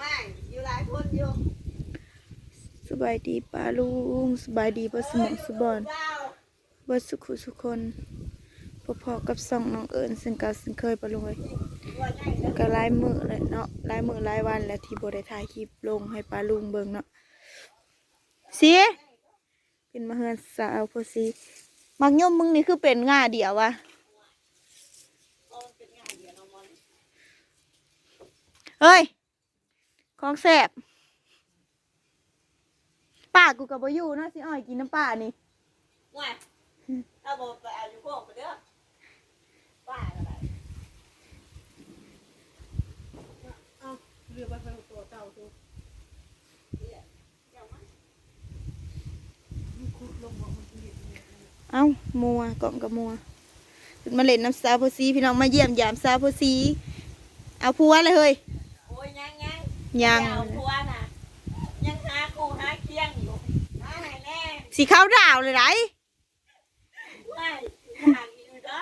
ว่อยู่หลายคนอยู่สบายดีป้าลุงสบายดีบ่สมองสบอนบ่สุขุสุคนพอๆกับสองน้องเอิญซึ่งเก็ซึ่งเคยปลุงเลยว่าไงเด้อก็หลายมือเลยเนาะหลายมือหลายวันแล้วที่โบได้ถ่ายคลิปลงให้ป้าลุงเบิ่งเนาะสิเป็นมาเฮือนสาวพอสิมักยมมึงนี่คือเป็นง่าเดียววะเฮ้ย ของแซ่บป้ากูก็บ่อยู่เนาะสิอ้อยกินน้ำป้านี่ว่าถ้าบอกไปเอาอยู่พวกไปเด้อป้าอะไรเรือไปทางตัวเจ้าตัวเนี่ยเจ้ามันคุดลงมามันเห็นเนี่ยเอ้ามัวกล่องกับมัวขึ้นมาเล่นน้ำสาวพอสีพี่น้องมาเยี่ยมยามสาวพอสีเอาผัวเลยเฮ้ยโอ้ยยัง ยังยังเอาพัวน่ะยังหากูหาเคียงอยู่หาไหนแน่สีขาวดาวเลยไรไม่หาอยู่เด้อ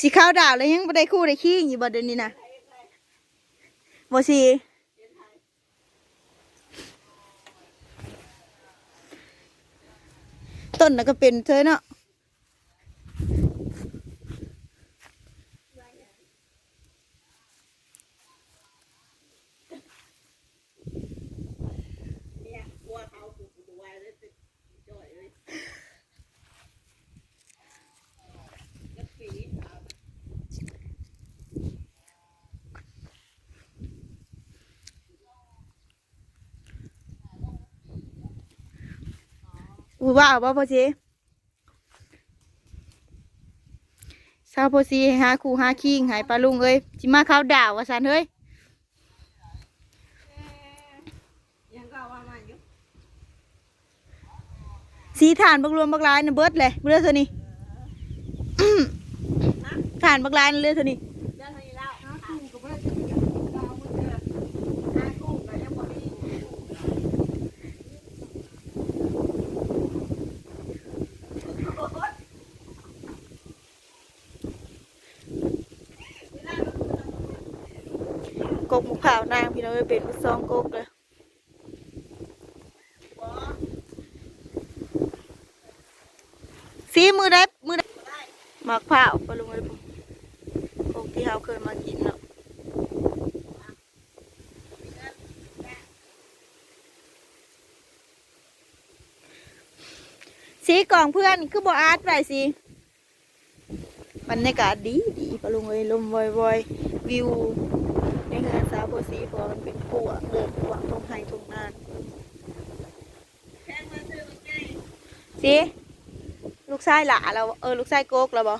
สีขาวดาวเลยยังบ่ได้คู่ได้ขี้อยู่บ่เดี๋ยวนี้นะบ่สีต้นน่ะก็เป็นเธอเนาะ เนี่ยกลัวเขากูกูดูไว้เลยติดจ่อยเลยยัดปีถาม อูว่าบ่พอสีสาวพอสีหาคู่หาขี้หายปลาลุงเอ้ยสิมาข้าวดาวว่าซั่นเฮ้ยสีฐานบักรวมบักลายน่ะเบิดเลยเรือเท่านี้ฐานบักลายน่ะเรือเท่านี้ เรื่องนี้แล้ว หาคู่ก็ไม่ได้จะเกี่ยวกับดาวมันเจอ หาคู่ก็ยังบ่มี กกมะพร้าวนางพี่น้องเป็นซองกกเลยสีมือได้มือได้หมักผ้าวปลาลุงเลยกกที่เราเคยมากินเนาะสีกล่องเพื่อนคือบ่อาร์ตไปสิบรรยากาศดีดีปลาลุงเลยลมวอยวอยวิว โบสีเพราะมันเป็นปวกเดินปวกตรงไห้ตรงนานสิลูกชายหล่าเราเออลูกชายโกกเราบอ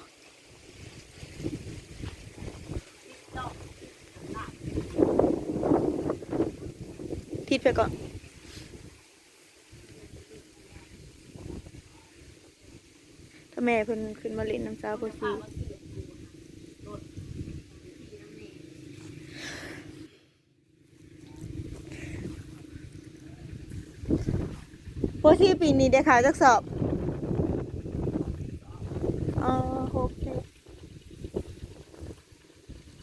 ผิดไปก่อนถ้าแม่เพิ่นขึ้นมาเล่นน้ำสาวโบสี โบสีปีนี้ได้ข่าวจักสอบอ๋อโอเค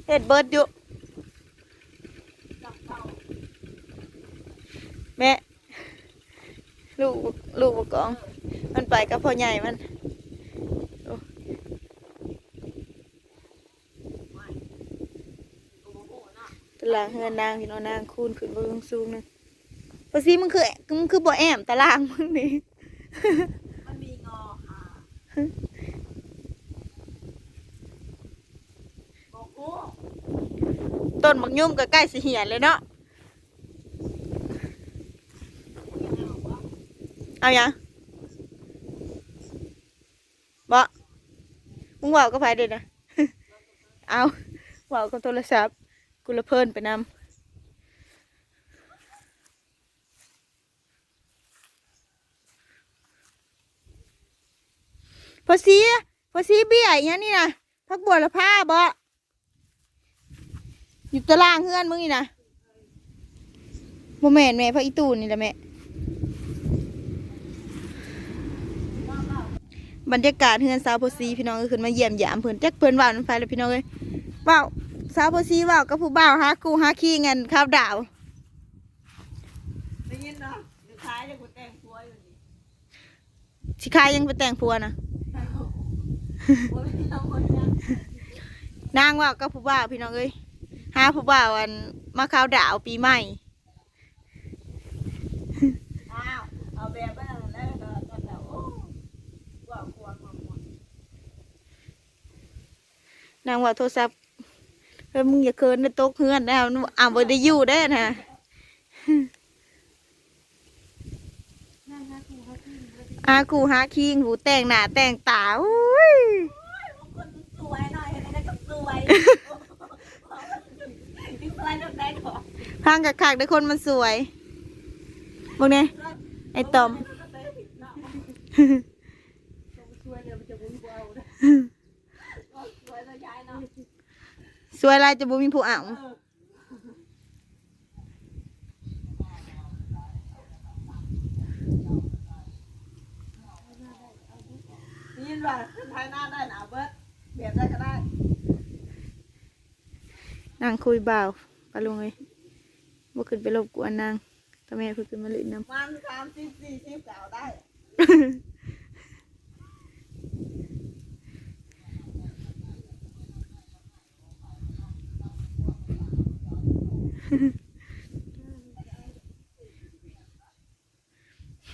เฮ็ดเบิร์ดอยู่แม่ลูกลูกบกอง มันไปกับพ่อใหญ่มันตารางเฮือนนางพี่น้องนางคูณขึ้นเบิ่งสูงนึง พอซีมึงคือมึงคือบ่แอมตารางมึงนี่มันมีงอค่ะบอกกูต้นมักยุ่มก็ใกล้สิเหียนเลยเนาะเอายังบ่มึงเว่าก็ไปเด็ดนะเอาเว่ากับโทรศัพท์กูละเพลินไปนำ พอซีพอซีเบี้ยอย่างนี้นะพักบัวละผ้าบ่อยู่ตารางเฮือนมึงนี่นะโมแม่นแม่พักอีตูนนี่แหละแม่บรรยากาศเฮือนสาวโพสีพี่น้องก็ขึ้นมาเยี่ยมยามเพิ่นจักเพิ่นว่าน้ำไฟแล้วพี่น้องเอ้ยว้าวสาวโพสีเว่ากับผู้บ่าวหากูหาขี้เงินข้าวดาวได้ยินเนาะเดี๋ยวท้ายจะกูแต่งผัวอยู่นี่สิคายยังไปแต่งผัวนะโอ้ยเอาค นยังนางเว่ากับผู้บ่าวพี่น้องเอ้ยหาผู้บ่าวอันมาข้าวดาวปีใหม่อ้าวเอาแบบไปนั่นแล้วก็ก็แล้วโอ้ว่ากลัวกลัวกลัวนางว่าโทรศัพท์เฮ้ยมึงอย่าเคินในโต๊ะเฮือนนะอ่าบ่ได้อยู่ได้อนะนั่งนะครูเขาที่บ่ได้อากูหาคิงหูแต่งหน้าแต่งตาอุ้ย บางคนสวยหน่อยอะไรก็สวย ที่สวยตรงไหนก่อนพังกับขากได้คนมันสวยบอกเนี่ยไอ้ตอมต้องช่วยเนี่ยมันจะบ่มีบ่เอาเด้อสวยลายเนสวยอะไรจะบ่มีผู้เอาเอนยินว่าขึ้นภายหน้าได้หนะเบิร์ดเบียดได้ก็ได้ นางคุยบ่าวปะลุงเลยบ่ขึ้นไปรบกวนนางทำไมเพิ่นขึ้นมาเล่นน้มันสามสิบสี่สิบเก่าได้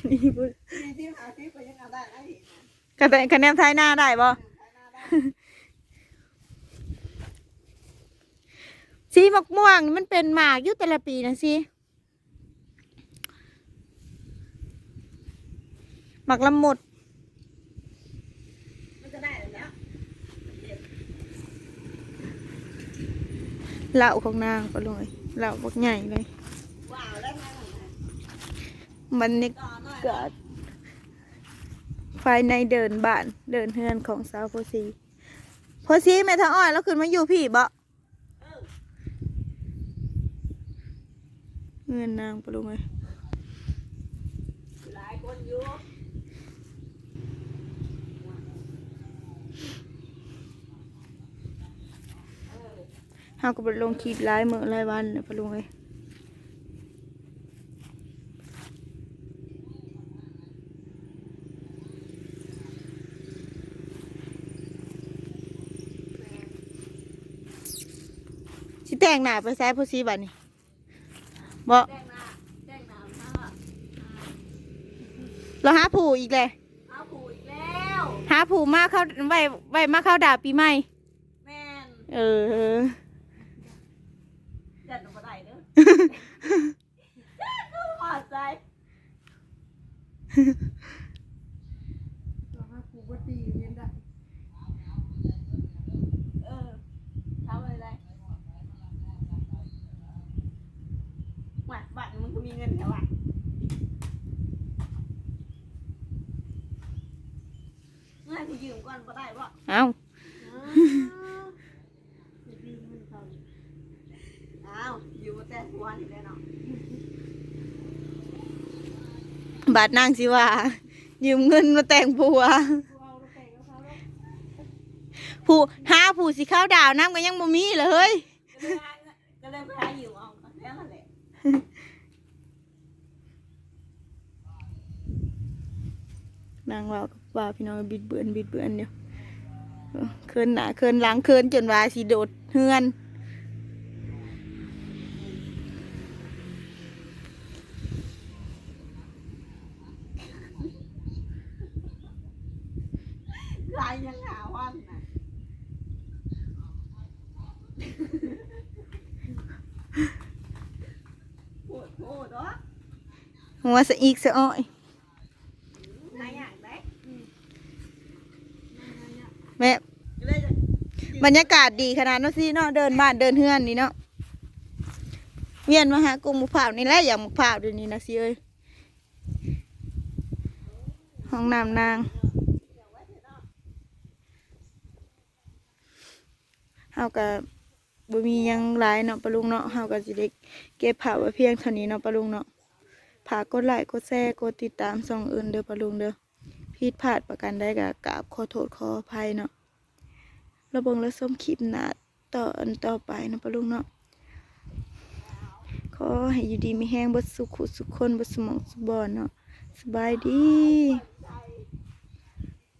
ำอีบุสี่สิบห้าสิบก็ยังเอาได้นะอีกกระแต่คะแนนท้ายหน้าได้บ่ภายหน้าได้ สีมักม่วงมันเป็นหมากอยู่แต่ละปีนะสิหมักละมุดมันจะได้แล้วเหล่าของนางปะลุงเลยเหล่าบักใหญ่เลยมันนี่เกิดภายในเดินบ้านเดินเฮือนของสาวโพสีโพสีแม่ทางอ้อยแล้วขึ้นมาอยู่พี่บ่ เออ เงินนางปลุงเลยหลายคนอยู่เฮาก็ไปลงคลิปหลายมื้อหลายวันเลยปลุงเลยสิแต่งหน้าไปใช้โพสีบัดนี้ บ่แจ้งหน้าแจ้งหน้ามาเราหาผู้อีกเลยเอาผูอีกแล้วหาผู้มาเข้าไว้ไว้มาเข้าดาวปีใหม่แม่นเออจัดลงมาได้เด้อกูหอดใจ เราหาครูบ่ดีเรียนได้ เออทำอะไรหวัดบัตร มึงก็มีเงินแค่ว่าเมื่อที่ยืมก่อนก็ได้ป่ะเอาดีมันเขาอ้าวยืมมาแต่หัวนี่แหละเนาะบาทนางสิว่า ยืมเงินมาแต่งผัวครูเอาแล้วแต่งกับเขาแล้วผู้หาผู้สิเข้าดาวน้ำก็ยังบ่มีเลยเฮ้ยก็เลยไปหายืมเอาแค่นั้นแหละ นางว่าว่าพี่น้องบิดเบือนบิดเบือนเดียวเออเคินหนาเคินหลังเคินจนว่าสิโดดเฮือนใครยังหาวันน่ะปวดโคตรวะหัวสะอีกสะอ้อย หาอย่างไร แม่ ก็เลยจะ บรรยากาศดีขนาดนั้นสิเนาะเดินบ้านเดินเฮือนนี่เนาะเวียนมาหากงมุกพร้าวนี่แหละอย่างมุกพร้าวเดี๋ยวนี้นะสิเอ้ยห้องน้ำนางเฮาก็บ่มียังหลายเนาะปะลุงเนาะเฮาก็สิได้เก็บผ้าไว้เพียงเท่านี้เนาะปะลุงเนาะฝากกดไลค์กดแชร์กดติดตามช่องอื่นเด้อปะลุงเด้อผิดพลาดประการใดก็กราบขอโทษขออภัยเนาะ เราเบิ่งแล้วส้มคลิปหนาต่ออันต่อไปนะปะลุงเนาะขอให้อยู่ดีมีแห้งบดสุขุสุขคนบดสมองสุบอนเนาะสบายดี